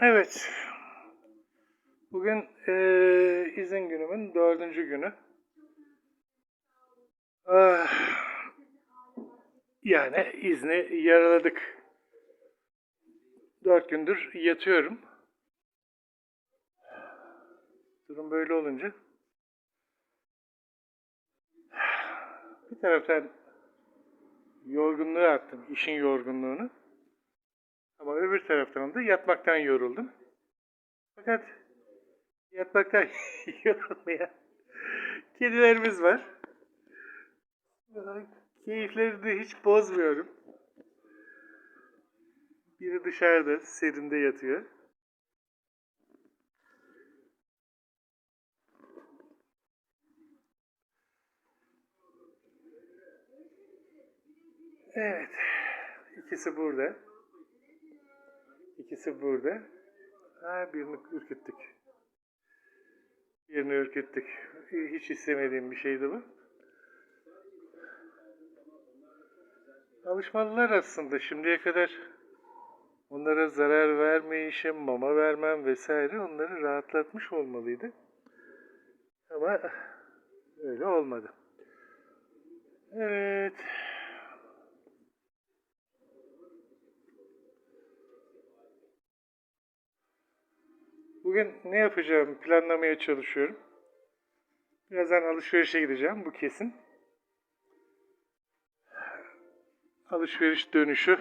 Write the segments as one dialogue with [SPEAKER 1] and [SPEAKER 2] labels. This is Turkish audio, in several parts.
[SPEAKER 1] Evet. Bugün eee, izin günümün dördüncü günü. Ah, yani izni yaraladık. Dört gündür yatıyorum. Durum böyle olunca bir taraftan yorgunluğu attım, işin yorgunluğunu. Ama öbür taraftan da yatmaktan yoruldum. Fakat yatmaktan yorulmayan kedilerimiz var. Keyiflerini hiç bozmuyorum. Biri dışarıda serinde yatıyor. Evet. İkisi burada. İkisi burada. Ha, birini ürküttük. Birini ürküttük. Hiç istemediğim bir şeydi bu. Alışmalılar aslında. Şimdiye kadar onlara zarar vermeyişim, mama vermem vesaire onları rahatlatmış olmalıydı. Ama öyle olmadı. Evet. Bugün ne yapacağımı planlamaya çalışıyorum. Birazdan alışverişe gideceğim, bu kesin. Alışveriş dönüşü.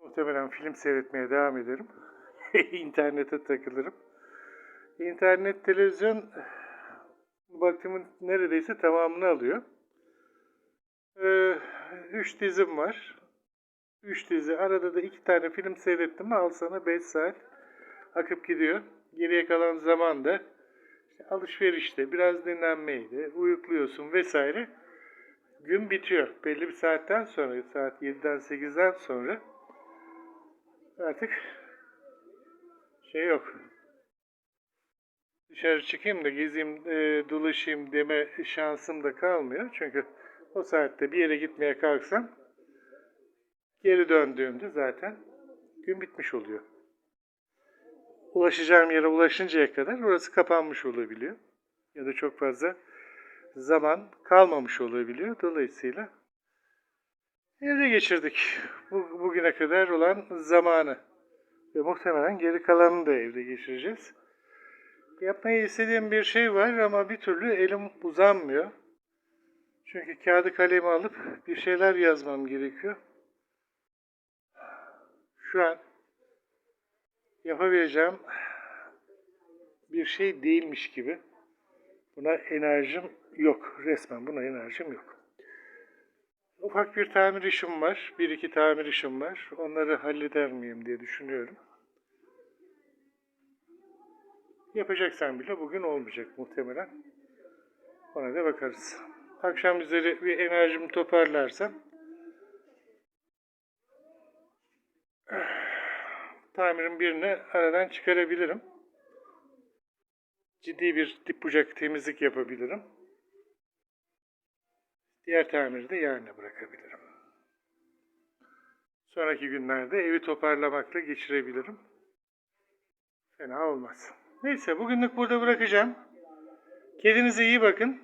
[SPEAKER 1] Muhtemelen film seyretmeye devam ederim. İnternete takılırım. İnternet, televizyon vaktimin neredeyse tamamını alıyor. Ee, üç dizim var. Üç dizi. Arada da iki tane film seyrettim al sana 5 saat akıp gidiyor. Geriye kalan zaman da işte alışverişte, biraz dinlenmeydi, uyukluyorsun vesaire. Gün bitiyor. Belli bir saatten sonra, saat 7'den 8'den sonra artık şey yok. Dışarı çıkayım da gezeyim, e, dolaşayım deme şansım da kalmıyor. Çünkü o saatte bir yere gitmeye kalksam geri döndüğümde zaten gün bitmiş oluyor. Ulaşacağım yere ulaşıncaya kadar orası kapanmış olabiliyor. Ya da çok fazla zaman kalmamış olabiliyor. Dolayısıyla evde geçirdik bu, bugüne kadar olan zamanı. Ve muhtemelen geri kalanını da evde geçireceğiz. Yapmayı istediğim bir şey var ama bir türlü elim uzanmıyor. Çünkü kağıdı kalemi alıp bir şeyler yazmam gerekiyor. Şu an yapabileceğim bir şey değilmiş gibi. Buna enerjim yok. Resmen buna enerjim yok. Ufak bir tamir işim var. Bir iki tamir işim var. Onları halleder miyim diye düşünüyorum. Yapacaksam bile bugün olmayacak muhtemelen. Ona da bakarız. Akşam üzeri bir enerjimi toparlarsam tamirin birini aradan çıkarabilirim. Ciddi bir dip bucak temizlik yapabilirim. Diğer tamiri de yarına bırakabilirim. Sonraki günlerde evi toparlamakla geçirebilirim. Fena olmaz. Neyse bugünlük burada bırakacağım. Kendinize iyi bakın.